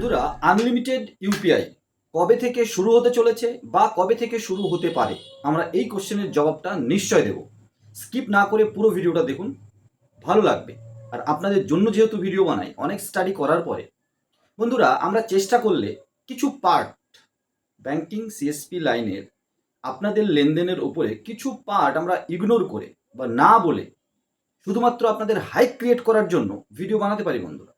বন্ধুরা unlimited UPI কবে থেকে শুরু হতে চলেছে বা কবে থেকে শুরু হতে পারে, আমরা এই কোশ্চেনের জবাবটা নিশ্চয় দেব। স্কিপ না করে পুরো ভিডিওটা দেখুন, ভালো লাগবে। আর আপনাদের জন্য যেহেতু ভিডিও বানাই, অনেক স্টাডি করার পরে। বন্ধুরা, আমরা চেষ্টা করলে কিছু পার্ট ব্যাংকিং সিএসপি লাইনের আপনাদের লেনদেনের উপরে কিছু পার্ট আমরা ইগনোর করে বা না বলে শুধুমাত্র আপনাদের হাইক ক্রিয়েট করার জন্য ভিডিও বানাতে পারি বন্ধুরা।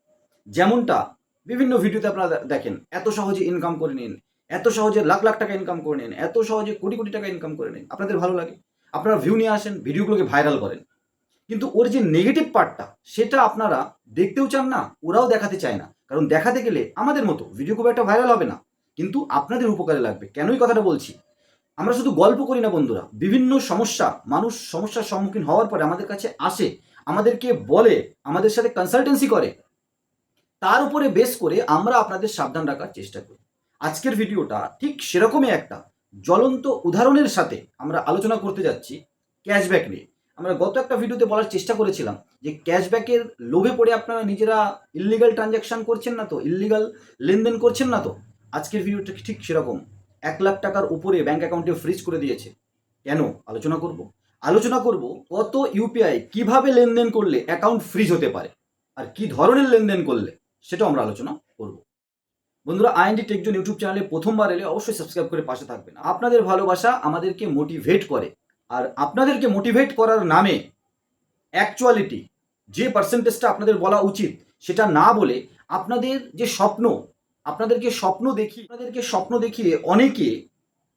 যেমনটা বিভিন্ন ভিডিওতে আপনারা দেখেন, এত সহজে ইনকাম করে নিন, এত সহজে লাখ লাখ টাকা ইনকাম করে নিন, এত সহজে কোটি কোটি টাকা ইনকাম করে নিন, আপনাদের ভালো লাগে। আপনারা ভিউ নিয়ে আসেন, ভিডিওগুলোকে ভাইরাল করেন। কিন্তু ওর যে নেগেটিভ পার্টটা সেটা আপনারা দেখতেও চান না, ওরাও দেখাতে চায় না। কারণ দেখাতে গেলে আমাদের মতো ভিডিও খুব একটা ভাইরাল হবে না। কিন্তু আপনাদের উপকারে লাগবে। কেনই কথাটা বলছি? আমরা শুধু গল্প করি না বন্ধুরা। বিভিন্ন সমস্যা, মানুষ সমস্যার সম্মুখীন হওয়ার পরে আমাদের কাছে আসে, আমাদেরকে বলে, আমাদের সাথে কনসালটেন্সি করে। তার উপরে বেস করে আমরা আপনাদের সাবধান রাখার চেষ্টা করি। আজকের ভিডিওটা ঠিক সেরকমই একটা জ্বলন্ত উদাহরণের সাথে আমরা আলোচনা করতে যাচ্ছি ক্যাশব্যাক নিয়ে। আমরা গত একটা ভিডিওতে বলার চেষ্টা করেছিলাম যে ক্যাশব্যাকের লোভে পড়ে আপনারা নিজেরা ইল্লিগাল ট্রানজ্যাকশন করছেন না তো? ইল্লিগাল লেনদেন করছেন না তো? আজকের ভিডিওটা ঠিক সেরকম। এক লাখ টাকার উপরে ব্যাঙ্ক অ্যাকাউন্টে ফ্রিজ করে দিয়েছে। কেন? আলোচনা করব। আলোচনা করব কত ইউপিআই কীভাবে লেনদেন করলে অ্যাকাউন্ট ফ্রিজ হতে পারে? আর কি ধরনের লেনদেন করলে? সেটাও আমরা আলোচনা করব। বন্ধুরা, আইএনডি টেকজন ইউটিউব চ্যানেলে প্রথমবার এলে অবশ্যই সাবস্ক্রাইব করে পাশে থাকবেন। আপনাদের ভালোবাসা আমাদেরকে মোটিভেট করে। আর আপনাদেরকে মোটিভেট করার নামে অ্যাকচুয়ালিটি যে পার্সেন্টেজটা আপনাদের বলা উচিত, সেটা না বলে আপনাদের যে স্বপ্ন, আপনাদেরকে স্বপ্ন দেখিয়ে, আপনাদেরকে স্বপ্ন দেখিয়ে অনেকে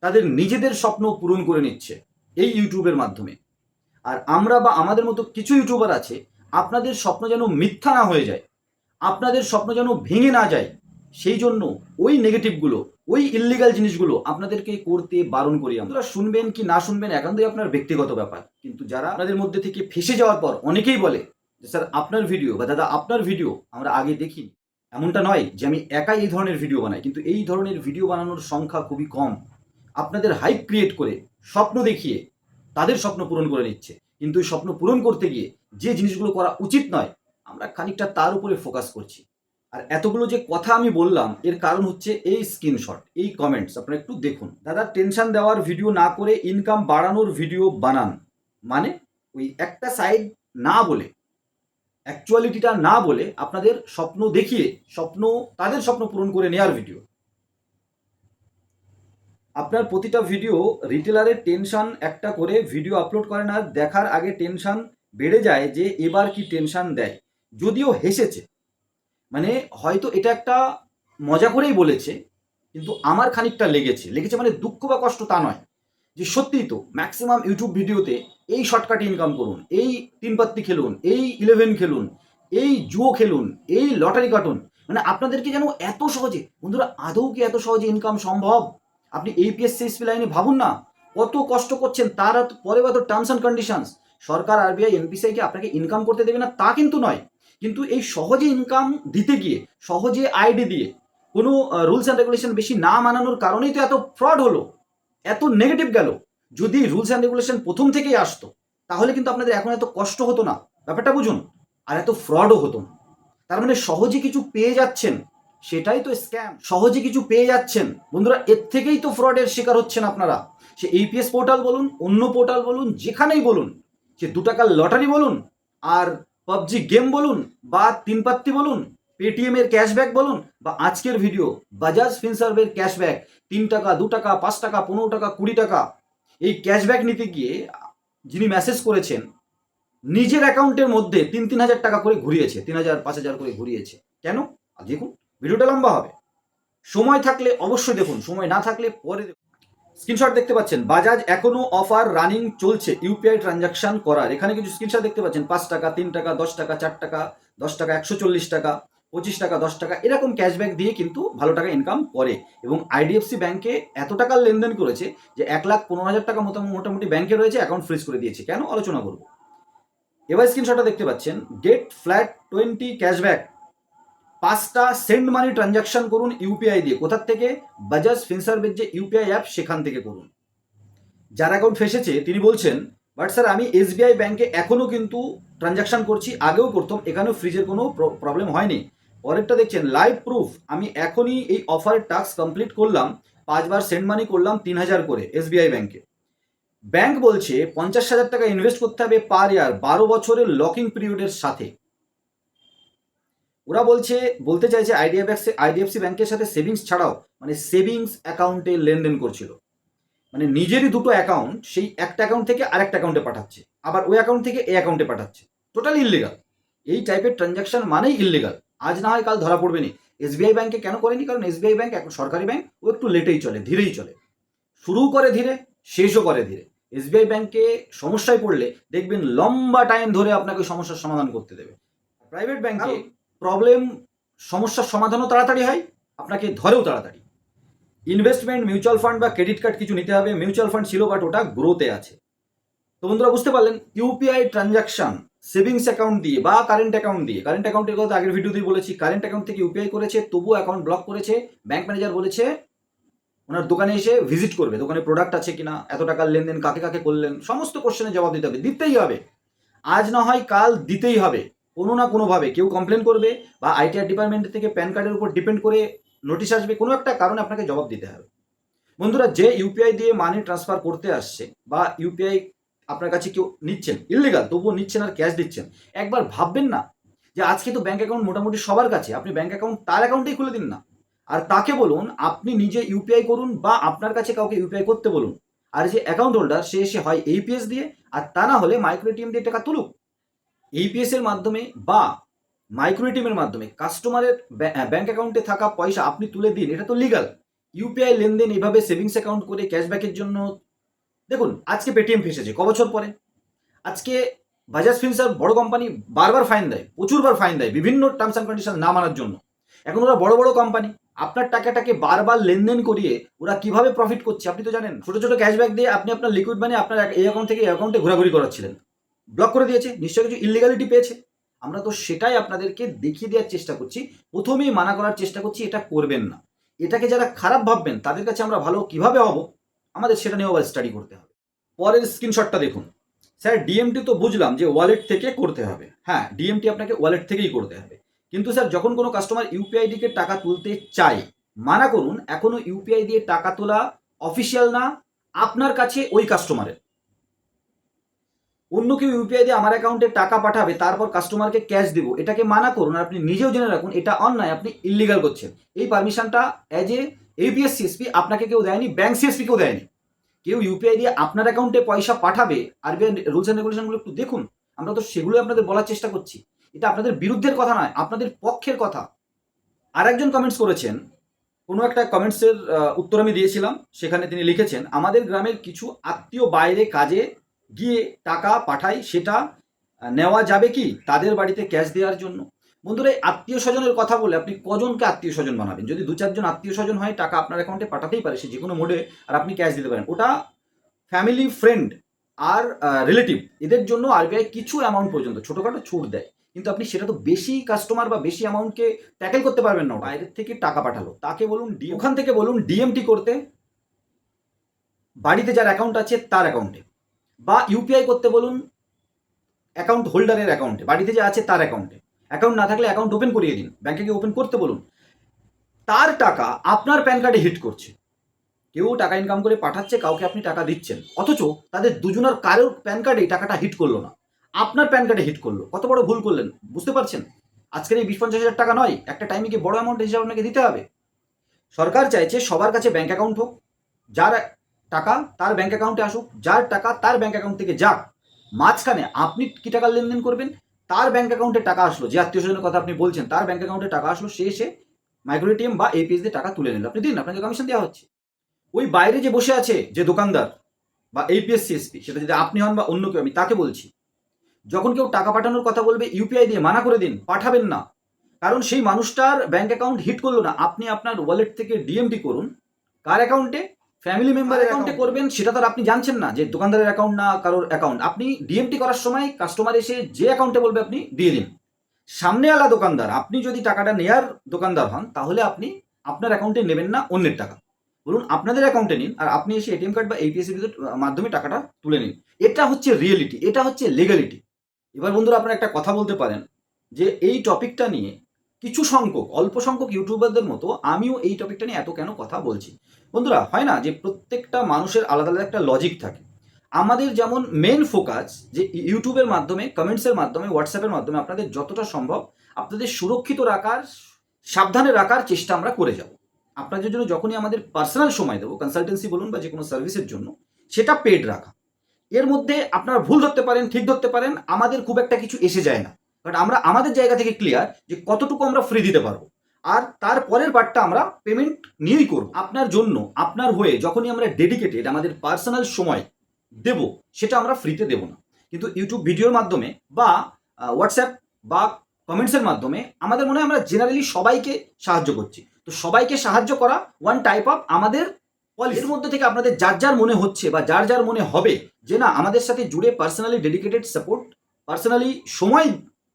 তাদের নিজেদের স্বপ্ন পূরণ করে নিচ্ছে এই ইউটিউবের মাধ্যমে। আর আমরা বা আমাদের মতো কিছু ইউটিউবার আছে, আপনাদের স্বপ্ন যেন মিথ্যা না হয়ে যায়। আপনাদের স্বপ্ন যেন ভেঙে না যায়, সেই জন্য ওই নেগেটিভগুলো ওই ইল্লিগাল জিনিসগুলো আপনাদেরকে করতে বারণ করি আমরা। শুনবেন কি না শুনবেন একান্তই আপনার ব্যক্তিগত ব্যাপার। কিন্তু যারা আপনাদের মধ্যে থেকে ফেসে যাওয়ার পর অনেকেই বলে যে, স্যার, আপনার ভিডিও বা দাদা, আপনার ভিডিও আমরা আগে দেখিনি। এমনটা নয় যে আমি একাই এই ধরনের ভিডিও বানাই, কিন্তু এই ধরনের ভিডিও বানানোর সংখ্যা খুবই কম। আপনাদের হাইপ ক্রিয়েট করে স্বপ্ন দেখিয়ে তাদের স্বপ্ন পূরণ করে নিচ্ছে। কিন্তু এই স্বপ্ন পূরণ করতে গিয়ে যে জিনিসগুলো করা উচিত নয় আমরা খানিকটা তার উপরে ফোকাস করছি। আর এতগুলো যে কথা আমি বললাম, এর কারণ হচ্ছে এই স্ক্রিনশট এই কমেন্টস আপনারা একটু দেখুন। দাদা টেনশন দেওয়ার ভিডিও না করে ইনকাম বাড়ানোর ভিডিও বানান। মানে ওই একটা সাইড না বলে অ্যাকচুয়ালিটিটা না বলে আপনাদের স্বপ্ন দেখিয়ে, স্বপ্ন, তাদের স্বপ্ন পূরণ করে নেওয়ার ভিডিও আপনার প্রতিটা ভিডিও রিটেলারের টেনশন একটা করে ভিডিও আপলোড করেন আর দেখার আগে টেনশন বেড়ে যায় যে এবার কি টেনশন দেয়। যদিও হেসেছে। মানে হয়তো এটা একটা মজা করেই বলেছে, কিন্তু আমার খানিকটা লেগেছে। লেগেছে মানে দুঃখ বা কষ্ট তা নয়। যে সত্যিই তো ম্যাক্সিমাম ইউটিউব ভিডিওতে এই শর্টকাটে ইনকাম করুন, এই তিন পাত্তি খেলুন, এই ইলেভেন খেলুন, এই জুয়ো খেলুন, এই লটারি কাটুন। মানে আপনাদেরকে যেন এত সহজে, বন্ধুরা আদৌ কি এত সহজে ইনকাম সম্ভব? আপনি এইপিএস সিএসপি লাইনে ভাবুন না, কত কষ্ট করছেন, তার পরে বা তো টার্মস অ্যান্ড কন্ডিশনস সরকার আরবিআই এনপিসিআইকে আপনাকে ইনকাম করতে দেবে না, তা কিন্তু নয়। কিন্তু এই সহজে ইনকাম দিতে গিয়ে, সহজে আইডি দিয়ে, কোনো রুলস অ্যান্ড রেগুলেশন বেশি না মানানোর কারণেই তো এত ফ্রড হলো, এত নেগেটিভ গেল। যদি রুলস অ্যান্ড রেগুলেশন প্রথম থেকেই আসতো, তাহলে কিন্তু আপনাদের এখন এত কষ্ট হতো না। ব্যাপারটা বুঝুন, আর এত ফ্রডও হতো না। তার মানে সহজে কিছু পেয়ে যাচ্ছেন, সেটাই তো স্ক্যাম সহজে কিছু পেয়ে যাচ্ছেন, বন্ধুরা, এর থেকেই তো ফ্রডের শিকার হচ্ছেন আপনারা। সে এইপিএস পোর্টাল বলুন, অন্য পোর্টাল বলুন, যেখানেই বলুন, সে দু টাকার লটারি বলুন, আর পাবজি গেম বলুন বা তিন পাত্তি বলুন পেটিএম এর ক্যাশব্যাক বলুন বা আজকের ভিডিও বাজাজ ফিনসার্ভের ক্যাশব্যাক তিন টাকা, দু টাকা, পাঁচ টাকা, পনেরো টাকা, কুড়ি টাকা। এই ক্যাশব্যাক নিতে গিয়ে যিনি মেসেজ করেছেন, নিজের অ্যাকাউন্টের মধ্যে তিন তিন হাজার টাকা করে ঘুরিয়েছে, তিন হাজার, পাঁচ হাজার করে ঘুরিয়েছে। কেন? দেখুন ভিডিওটা লম্বা হবে। সময় থাকলে অবশ্যই দেখুন, সময় না থাকলে পরে দেখুন। স্ক্রিনশট দেখতে পাচ্ছেন। বাজাজ এখনও অফার রানিং চলছে। ইউপিআই ট্রানজাকশন করার। এখানে কিছু স্ক্রিনশট দেখতে পাচ্ছেন। পাঁচ টাকা, তিন টাকা, দশ টাকা, চার টাকা, দশ টাকা, একশো চল্লিশ টাকা, পঁচিশ টাকা, দশ টাকা, এরকম ক্যাশব্যাক দিয়ে কিন্তু ভালো টাকা ইনকাম করে। এবং আইডিএফসি ব্যাংকে এত টাকার লেনদেন করেছে যে এক লাখ পনেরো হাজার টাকা মোটামুটি ব্যাংকে রয়েছে অ্যাকাউন্ট ফ্রিজ করে দিয়েছে। কেন? আলোচনা করব। এবার স্ক্রিনশটটা দেখতে পাচ্ছেন। গেট ফ্ল্যাট টোয়েন্টি ক্যাশব্যাক পাঁচটা সেন্ড মানি ট্রানজাকশন করুন ইউপিআই দিয়ে। কোথার থেকে? বাজাজ ফিনসার্ভের যে ইউপিআই অ্যাপ সেখান থেকে করুন। যার অ্যাকাউন্ট ফেসেছে, তিনি বলছেন, বাট স্যার, আমি এসবিআই ব্যাংকে এখনও কিন্তু ট্রানজাকশন করছি, আগেও করতাম, এখানেও ফ্রিজের কোনো প্রবলেম হয়নি। পরেরটা দেখছেন লাইভ প্রুফ আমি এখনই এই অফারের টাস্ক কমপ্লিট করলাম, পাঁচবার সেন্ড মানি করলাম তিন হাজার করে এসবিআই ব্যাংকে ব্যাংক বলছে, পঞ্চাশ হাজার টাকা ইনভেস্ট করতে হবে পার ইয়ার বারো বছরের লকিং পিরিয়ডের সাথে। ওরা বলছে, বলতে চাইছে আইডিএফসি আইডিএফসি ব্যাংকের সাথে সেভিংস ছাড়াও মানে সেভিংস অ্যাকাউন্টে লেনদেন করছিল। মানে নিজেরই দুটো অ্যাকাউন্ট সেই একটা অ্যাকাউন্ট থেকে আরেকটা অ্যাকাউন্টে পাঠাচ্ছে। আবার ওই অ্যাকাউন্ট থেকে এই অ্যাকাউন্টে পাঠাচ্ছে। টোটালি ইলিগাল এই টাইপের ট্রানজাকশন মানেই ইলিগাল আজ না হয় কাল ধরা পড়বে নি। এসবিআই ব্যাংকে কেন করেনি? কারণ এসবিআই ব্যাংক এখন সরকারি ব্যাংক ও একটু লেটেই চলে, ধীরেই চলে। শুরু করে ধীরে, শেষও করে ধীরে। এসবিআই ব্যাংকে সমস্যায় পড়লে দেখবেন লম্বা টাইম ধরে আপনাকে সমস্যার সমাধান করতে দেবে। প্রাইভেট ব্যাংকে প্রবলেম সমস্যার সমাধানও তাড়াতাড়ি হয়, আপনাকে ধরেও তাড়াতাড়ি। ইনভেস্টমেন্ট মিউচুয়াল ফান্ড বা ক্রেডিট কার্ড কিছু নিতে হবে মিউচুয়াল ফান্ড ছিল বাট ওটা গ্রোতে আছে। তো বন্ধুরা, বুঝতে পারলেন ইউপিআই ট্রানজাকশন সেভিংস অ্যাকাউন্ট দিয়ে বা কারেন্ট অ্যাকাউন্ট দিয়ে কারেন্ট অ্যাকাউন্টের কথা আগের ভিডিওতেই বলেছি কারেন্ট অ্যাকাউন্ট থেকে ইউপিআই করেছে তবুও অ্যাকাউন্ট ব্লক করেছে ব্যাংক ম্যানেজার বলেছে, ওনার দোকানে এসে ভিজিট করবে, দোকানে প্রোডাক্ট আছে কিনা, এত টাকার লেনদেন কাকে কাকে করলেন, সমস্ত কোশ্চেনের জবাব দিতে হবে, দিতেই হবে। আজ না হয় কাল দিতেই হবে। কোনো না কোনোভাবে কেউ কমপ্লেন করবে বা আইটিআর ডিপার্টমেন্ট থেকে প্যান কার্ডের উপর ডিপেন্ড করে নোটিশ আসবে, কোনো একটা কারণে আপনাকে জবাব দিতে হবে। বন্ধুরা, যে ইউপিআই দিয়ে মানি ট্রান্সফার করতে আসছে বা ইউপিআই আপনার কাছে কেউ নিচ্ছেন ইলিগাল তবুও নিচ্ছেন আর ক্যাশ দিচ্ছেন, একবার ভাববেন না যে আজকে তো ব্যাঙ্ক অ্যাকাউন্ট মোটামুটি সবার কাছে, আপনি ব্যাঙ্ক অ্যাকাউন্ট তার অ্যাকাউন্টেই খুলে দিন না। আর তাকে বলুন, আপনি নিজে ইউপিআই করুন বা আপনার কাছে কাউকে ইউপিআই করতে বলুন। আর যে অ্যাকাউন্ট হোল্ডার সে এসে হয় এইপিএস দিয়ে, আর তা না হলে মাইক্রো এটিএম দিয়ে টাকা তুলুক। এইপিএস এর মাধ্যমে বা মাইক্রো এটিএমের মাধ্যমে কাস্টমারের ব্যাংক অ্যাকাউন্টে থাকা পয়সা আপনি তুলে দিন, এটা তো লিগাল ইউপিআই লেনদেন এইভাবে সেভিংস অ্যাকাউন্ট করে ক্যাশব্যাকের জন্য, দেখুন, আজকে পেটিএম ফেসেছে, ক বছর পরে? আজকে বাজাজ ফিনসার বড় কোম্পানি বারবার ফাইন দেয়, প্রচুরবার ফাইন দেয়, বিভিন্ন টার্মস অ্যান্ড কন্ডিশন না মানার জন্য। এখন ওরা বড় বড় কোম্পানি আপনার টাকাটাকে বারবার লেনদেন করিয়ে ওরা কীভাবে প্রফিট করছে, আপনি তো জানেন, ছোট ছোট ক্যাশব্যাক দিয়ে আপনি আপনার লিকুইড মানে আপনার এই অ্যাকাউন্ট থেকে এই অ্যাকাউন্টে ঘোরাঘুরি করাচ্ছিলেন। ব্লক করে দিয়েছে, নিশ্চয়ই কিছু ইলিগালিটি পেয়েছে। আমরা তো সেটাই আপনাদেরকে দেখিয়ে দেওয়ার চেষ্টা করছি, প্রথমেই মানা করার চেষ্টা করছি এটা করবেন না। এটাকে যারা খারাপ ভাববেন, তাদের কাছে আমরা ভালো কীভাবে হব, আমাদের সেটা নিয়েও আবার স্টাডি করতে হবে। পরের স্ক্রিনশটটা দেখুন। স্যার ডিএমটি তো বুঝলাম যে ওয়ালেট থেকে করতে হবে। হ্যাঁ ডিএমটি আপনাকে ওয়ালেট থেকেই করতে হবে। কিন্তু স্যার, যখন কোনো কাস্টমার ইউপিআই দিকে টাকা তুলতে চায়, মানা করুন, এখনও ইউপিআই দিয়ে টাকা তোলা অফিসিয়াল না, আপনার কাছে ওই কাস্টমারের অন্য কেউ ইউপিআই দিয়ে আমার অ্যাকাউন্টে টাকা পাঠাবে, তারপর কাস্টমারকে ক্যাশ দেবো। এটাকে মানা করুন আপনি নিজেও জেনে রাখুন, এটা অন্যায়, আপনি ইলিগাল করছেন। এই পারমিশনটা অ্যাজ এ এবিএস সিএসপি আপনাকে কেউ দেয়নি ব্যাংক সিএসপি কেউ দেয়নি। কেউ ইউপিআই দিয়ে আপনার অ্যাকাউন্টে পয়সা পাঠাবে আরবিআই রুলস অ্যান্ড রেগুলেশনগুলো একটু দেখুন। আমরা তো সেগুলোই আপনাদের বলার চেষ্টা করছি। এটা আপনাদের বিরুদ্ধের কথা নয়, আপনাদের পক্ষের কথা। আর একজন কমেন্টস করেছেন, কোনো একটা কমেন্টসের উত্তর আমি দিয়েছিলাম, সেখানে তিনি লিখেছেন, আমাদের গ্রামের কিছু আত্মীয় বাইরে কাজে গিয়ে টাকা পাঠাই, সেটা নেওয়া যাবে কি? তাদের বাড়িতে ক্যাশ দেওয়ার জন্য। বন্ধুরা আত্মীয় স্বজনের কথা বলে আপনি কজনকে আত্মীয় স্বজন বানাবেন? যদি দু চারজন আত্মীয় স্বজন হয়, টাকা আপনার অ্যাকাউন্টে পাঠাতেই পারে, সে যে কোনো মোডে আর আপনি ক্যাশ দিতে পারেন। ওটা ফ্যামিলি ফ্রেন্ড আর রিলেটিভ এদের জন্য আরবিআই কিছু অ্যামাউন্ট পর্যন্ত, ছোটোখাটো ছুট দেয়। কিন্তু আপনি সেটা তো বেশি কাস্টমার বা বেশি অ্যামাউন্টকে ট্যাকেল করতে পারবেন না বাইরের থেকে টাকা পাঠালো, তাকে বলুন ডি ওখান থেকে বলুন ডিএমটি করতে। বাড়িতে যার অ্যাকাউন্ট আছে, তার অ্যাকাউন্টে বা ইউপিআই করতে বলুন অ্যাকাউন্ট হোল্ডারের অ্যাকাউন্টে বাড়িতে যে আছে তার অ্যাকাউন্টে অ্যাকাউন্ট না থাকলে অ্যাকাউন্ট ওপেন করিয়ে দিন ব্যাংকে গিয়ে ওপেন করতে বলুন। তার টাকা আপনার প্যান কার্ডে হিট করছে। কেউ টাকা ইনকাম করে পাঠাচ্ছে, কাউকে আপনি টাকা দিচ্ছেন। অথচ তাদের দুজনের কারোর প্যান কার্ডে টাকাটা হিট করল না। আপনার প্যান কার্ডে হিট করল। কত বড় ভুল করলেন, বুঝতে পারছেন? আজকের এই বিশ পঞ্চাশ হাজার টাকা নয়, একটা টাইমে কি বড় অ্যামাউন্ট হিসাবে আপনাকে দিতে হবে। সরকার চাইছে সবার কাছে ব্যাংক অ্যাকাউন্ট হোক, যার টাকা তার ব্যাংক অ্যাকাউন্টে আসুক, যার টাকা তার ব্যাংক অ্যাকাউন্ট থেকে যাক, মাঝখানে আপনি কি টাকা লেনদেন করবেন? তার ব্যাংক অ্যাকাউন্টে টাকা আসলো, যে আত্মীয় স্বজনের কথা আপনি বলছেন, তার ব্যাংক অ্যাকাউন্টে টাকা আসলো, সে এসে মাইক্রো এটিএম বা এপিএস দিয়ে টাকা তুলে নিল। আপনি দিন, আপনাকে কমিশন দেওয়া হচ্ছে। ওই বাইরে যে বসে আছে যে দোকানদার বা এপিএস সিএসপি সেটা যদি আপনি হন বা অন্য কেউ, আমি তাকে বলছি, যখন কেউ টাকা পাঠানোর কথা বলবে ইউপিআই দিয়ে মানা করে দিন, পাঠাবেন না। কারণ সেই মানুষটার ব্যাংক অ্যাকাউন্ট হিট করল না। আপনি আপনার ওয়ালেট থেকে ডিএমটি করুন, কার অ্যাকাউন্টে ফ্যামিলি মেম্বার অ্যাকাউন্টে করবেন সেটা তো আর আপনি জানছেন না যে দোকানদারের অ্যাকাউন্ট না কারোর অ্যাকাউন্ট আপনি ডিএমটি করার সময় কাস্টমার এসে যে অ্যাকাউন্টে বলবে আপনি দিয়ে দিন। সামনে আলা দোকানদার আপনি যদি টাকাটা নেয়ার দোকানদার হন তাহলে আপনি আপনার অ্যাকাউন্টে নেবেন না অন্যের টাকা। বলুন আপনাদের অ্যাকাউন্টে নিন আর আপনি এসে এটিএম কার্ড বা এইপিএস মাধ্যমে টাকাটা তুলে নিন। এটা হচ্ছে রিয়েলিটি এটা হচ্ছে লিগালিটি এবার বন্ধুরা আপনারা একটা কথা বলতে পারেন যে এই টপিকটা নিয়ে কিছু সংখ্যক, অল্প সংখ্যক ইউটিউবারদের মতো আমিও এই টপিকটা নিয়ে এত কেন কথা বলছি? বন্ধুরা, হয় না যে প্রত্যেকটা মানুষের আলাদা আলাদা একটা লজিক থাকে। আমাদের যেমন মেন ফোকাস যে ইউটিউবের মাধ্যমে কমেন্টসের মাধ্যমে হোয়াটসঅ্যাপের মাধ্যমে আপনাদের যতটা সম্ভব আপনাদের সুরক্ষিত রাখার, সাবধানে রাখার চেষ্টা আমরা করে যাব। আপনাদের জন্য যখনই আমাদের পার্সোনাল সময় দেবো কনসালটেন্সি বলুন বা যে কোনো সার্ভিসের জন্য, সেটা পেড রাখা। এর মধ্যে আপনারা ভুল ধরতে পারেন, ঠিক ধরতে পারেন, আমাদের খুব একটা কিছু এসে যায় না। বাট আমরা আমাদের জায়গা থেকে ক্লিয়ার যে কতটুকু আমরা ফ্রি দিতে পারব। আর তার পরের পার্টটা আমরা পেমেন্ট নিয়েই করব। আপনার জন্য, আপনার হয়ে যখনই আমরা ডেডিকেটেড আমাদের পার্সোনাল সময় দেব, সেটা আমরা ফ্রিতে দেব না। কিন্তু ইউটিউব ভিডিওর মাধ্যমে বা হোয়াটসঅ্যাপ বা কমেন্টসের মাধ্যমে আমাদের মনে হয় আমরা জেনারেলি সবাইকে সাহায্য করছি। তো সবাইকে সাহায্য করা ওয়ান টাইপ অফ আমাদের এর মধ্যে থেকে আপনাদের যার যার মনে হচ্ছে বা যার যার মনে হবে যে না, আমাদের সাথে জুড়ে পার্সোনালি ডেডিকেটেড সাপোর্ট পার্সোনালি সময়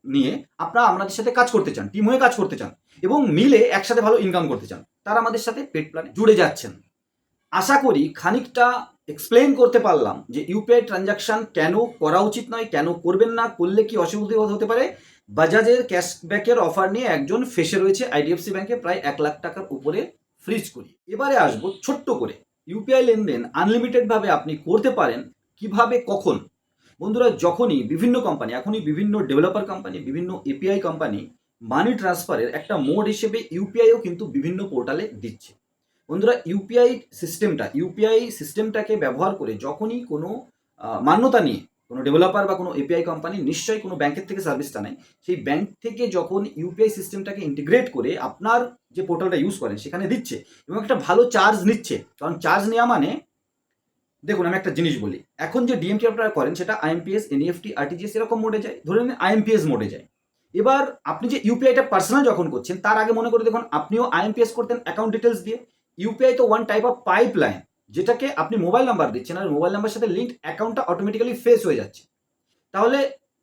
নিয়ে আপনারা আমাদের সাথে কাজ করতে চান টিম হয়ে কাজ করতে চান এবং মিলে একসাথে ভালো ইনকাম করতে চান, তারা আমাদের সাথে পেট প্ল্যানে জুড়ে যাচ্ছেন। আশা করি খানিকটা এক্সপ্লেন করতে পারলাম যে ইউপিআই ট্রানজাকশন কেন করা উচিত নয়, কেন করবেন না, করলে কি অসুবিধা হতে পারে। বাজাজের ক্যাশব্যাকের অফার নিয়ে একজন ফেসে রয়েছে আইডিএফসি ব্যাংকে প্রায় এক লাখ টাকার উপরে ফ্রিজ করি। এবারে আসব ছোট্ট করে। ইউপিআই লেনদেন আনলিমিটেডভাবে আপনি করতে পারেন, কীভাবে, কখন? বন্ধুরা, যখনই বিভিন্ন কোম্পানি এখনই বিভিন্ন ডেভেলপার কোম্পানি বিভিন্ন এপিআই কোম্পানি মানি ট্রান্সফারের একটা মোড হিসেবে ইউপিআইও কিন্তু বিভিন্ন পোর্টালে দিচ্ছে। বন্ধুরা ইউপিআই সিস্টেমটা ইউপিআই সিস্টেমটাকে ব্যবহার করে যখনই কোনো মান্যতা নিয়ে কোনো ডেভেলপার বা কোনো এপিআই কোম্পানি নিশ্চয়ই কোনো ব্যাংকের থেকে সার্ভিসটা নেয়। সেই ব্যাংক থেকে যখন ইউপিআই সিস্টেমটাকে ইন্টিগ্রেট করে আপনার যে পোর্টালটা ইউজ করেন, সেখানে দিচ্ছে এবং একটা ভালো চার্জ নিচ্ছে। কারণ চার্জ নেওয়া মানে দেখুন, আমি একটা জিনিস বলি। এখন যে ডিএমটি আপনারা করেন, সেটা আইএমপিএস এনইএফটি আরটিজিএস এরকম মোডে যায়। ধরে নিন আইএমপিএস মোডে যায়। এবার আপনি যে ইউপিআইটা পার্সোনাল যখন করছেন, তার আগে মনে করে দেখুন, আপনিও আইএমপিএস করতেন অ্যাকাউন্ট ডিটেলস দিয়ে। ইউপিআই তো one type of pipeline যেটাকে আপনি মোবাইল নাম্বার দিচ্ছেন, আর মোবাইল নাম্বার সাথে লিঙ্ক অ্যাকাউন্টটা অটোমেটিক্যালি ফেস হয়ে যাচ্ছে। তাহলে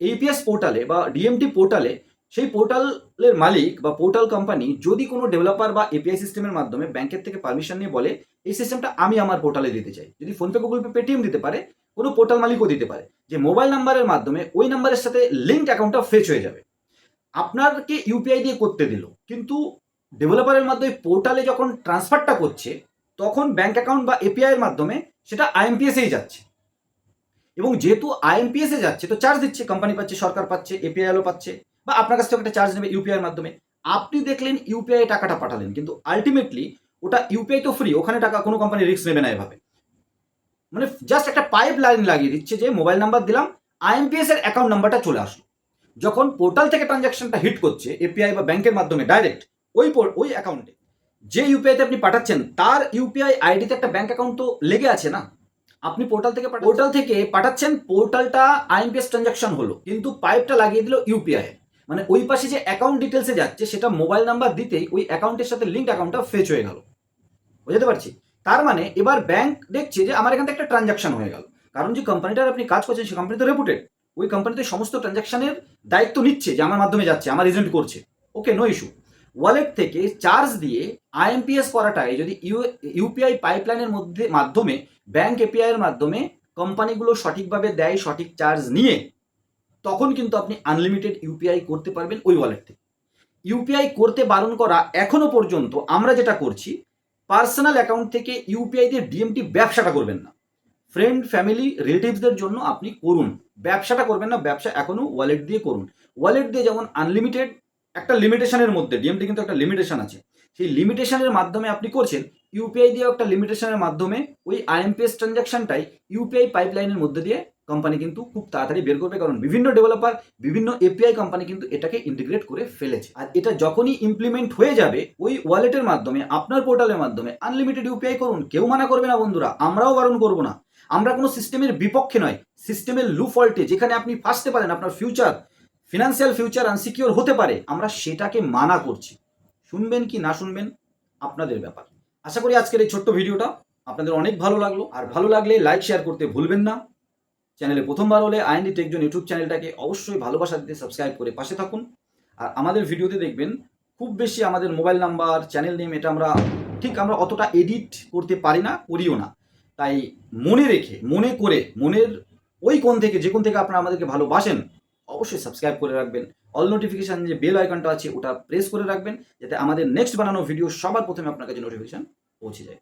এইপিএস পোর্টালে বা ডিএমটি পোর্টালে সেই পোর্টালের মালিক বা পোর্টাল কোম্পানি যদি কোনো ডেভেলপার বা এপিআই সিস্টেমের মাধ্যমে ব্যাংকের থেকে পারমিশন নিয়ে বলে, এই সিস্টেমটা আমি আমার পোর্টালে দিতে চাই। যদি ফোনপে, গুগল পে পেটিএম দিতে পারে, কোনো পোর্টাল মালিকও দিতে পারে। যে মোবাইল নাম্বারের মাধ্যমে ওই নাম্বারের সাথে লিঙ্ক অ্যাকাউন্টটা ফেচ হয়ে যাবে। আপনারকে ইউপিআই দিয়ে করতে দিল, কিন্তু ডেভেলপারের মাধ্যমে পোর্টালে যখন ট্রান্সফারটা করছে, তখন ব্যাংক অ্যাকাউন্ট বা এপিআই এর মাধ্যমে সেটা আইএমপিএসেই যাচ্ছে। এবং যেহেতু আইএমপিএস যাচ্ছে, তো চার্জ দিচ্ছে কোম্পানি পাচ্ছে, সরকার পাচ্ছে এপিআইএলও পাচ্ছে। বা আপনার কাছ থেকে একটা চার্জ নেবে ইউপিআই এর মাধ্যমে। আপনি দেখলেন ইউপিআই টাকাটা পাঠালেন, কিন্তু আলটিমেটলি ওটা ইউপিআই তো ফ্রি ওখানে টাকা কোনো কোম্পানি রিস্ক নেবে না এভাবে। মানে জাস্ট একটা পাইপ লাইন লাগিয়ে দিচ্ছে যে মোবাইল নাম্বার দিলাম আইএমপিএস এর অ্যাকাউন্ট নাম্বারটা চলে আসলো। যখন পোর্টাল থেকে ট্রানজাকশনটা হিট করছে এপিআই বা ব্যাংকের মাধ্যমে ডাইরেক্ট ওই ওই অ্যাকাউন্টে যে ইউপিআইতে আপনি পাঠাচ্ছেন, তার ইউপিআই আইডিতে একটা ব্যাংক অ্যাকাউন্ট তো লেগে আছে না? আপনি পোর্টাল থেকে পোর্টাল থেকে পাঠাচ্ছেন পোর্টালটা আইএমপিএস ট্রানজাকশন হলো, কিন্তু পাইপটা লাগিয়ে দিল ইউপিআই মানে ওই পাশে যে অ্যাকাউন্ট ডিটেলসে যাচ্ছে, সেটা মোবাইল নাম্বার দিতেই ওই অ্যাকাউন্টের সাথে লিঙ্ক অ্যাকাউন্টটা ফেচ হয়ে গেল। বুঝতে পারছি? তার মানে এবার ব্যাংক দেখছে যে আমার এখান থেকে একটা ট্রানজাকশন হয়ে গেল। কারণ যে কোম্পানিটার আপনি কাজ করছেন সেই কোম্পানি তো রেপুটেড ওই কোম্পানিতে সমস্ত ট্রানজাকশনের দায়িত্ব নিচ্ছে যে আমার মাধ্যমে যাচ্ছে, আমার এজেন্ট করছে। ওকে নো ইস্যু ওয়ালেট থেকে চার্জ দিয়ে আইএমপিএস করাটাই যদি ইউ ইউপিআই পাইপলাইনের মধ্যে, মাধ্যমে ব্যাংক এপিআই এর মাধ্যমে কোম্পানিগুলো সঠিকভাবে দেয়, সঠিক চার্জ নিয়ে তখন কিন্তু আপনি আনলিমিটেড ইউপিআই করতে পারবেন ওই ওয়ালেট থেকে। ইউপিআই করতে বারণ করা এখনও পর্যন্ত আমরা যেটা করছি পার্সোনাল অ্যাকাউন্ট থেকে ইউপিআই দিয়ে ডিএমটি ব্যবসাটা করবেন না। ফ্রেন্ড ফ্যামিলি রিলেটিভসদের জন্য আপনি করুন। ব্যবসাটা করবেন না, ব্যবসা এখনও ওয়ালেট দিয়ে করুন। ওয়ালেট দিয়ে যেমন আনলিমিটেড একটা লিমিটেশনের মধ্যে ডিএমটি কিন্তু একটা লিমিটেশন আছে। সেই লিমিটেশনের মাধ্যমে আপনি করছেন ইউপিআই দিয়েও একটা লিমিটেশনের মাধ্যমে ওই আইএমপিএস ট্রানজাকশনটাই ইউপিআই পাইপলাইনের মধ্যে দিয়ে কোম্পানি কিন্তু খুব তাড়াতাড়ি বের করবে কারণ বিভিন্ন ডেভেলপার বিভিন্ন এপিআই কোম্পানি কিন্তু এটাকে ইন্টিগ্রেট করে ফেলেছে। আর এটা যখনই ইমপ্লিমেন্ট হয়ে যাবে, ওই ওয়ালেটের মাধ্যমে, আপনার পোর্টালের মাধ্যমে আনলিমিটেড ইউপিআই করুন, কেউ মানা করবে না বন্ধুরা, আমরাও বারণ করব না। আমরা কোনো সিস্টেমের বিপক্ষে নয় সিস্টেমের লু ফল্টে যেখানে আপনি ফাঁসতে পারেন আপনার ফিউচার ফিনান্সিয়াল ফিউচার আনসিকিওর হতে পারে, আমরা সেটাকে মানা করছি। শুনবেন কি না শুনবেন, আপনাদের ব্যাপার। আশা করি আজকের এই ছোট্ট ভিডিওটা আপনাদের অনেক ভালো লাগল। আর ভালো লাগলে লাইক শেয়ার করতে ভুলবেন না। চ্যানেলে প্রথমবার হলে আইএনডি টেকজন ইউটিউব চ্যানেলটাকে অবশ্যই ভালোবাসা দিতে সাবস্ক্রাইব করে পাশে থাকুন। আর আমাদের ভিডিওতে দেখবেন, খুব বেশি আমাদের মোবাইল নাম্বার চ্যানেল নেম এটা আমরা ঠিক আমরা অতটা এডিট করতে পারি না, করিও না। তাই মনে রেখে, মনে করে, মনের ওই কোণ থেকে, যে কোণ থেকে আপনারা আমাদেরকে ভালোবাসেন, অবশ্যই সাবস্ক্রাইব করে রাখবেন। অল নোটিফিকেশান যে বেল আইকনটা আছে ওটা প্রেস করে রাখবেন, যাতে আমাদের নেক্সট বানানো ভিডিও সবার প্রথমে আপনার কাছে নোটিফিকেশান পৌঁছে যায়।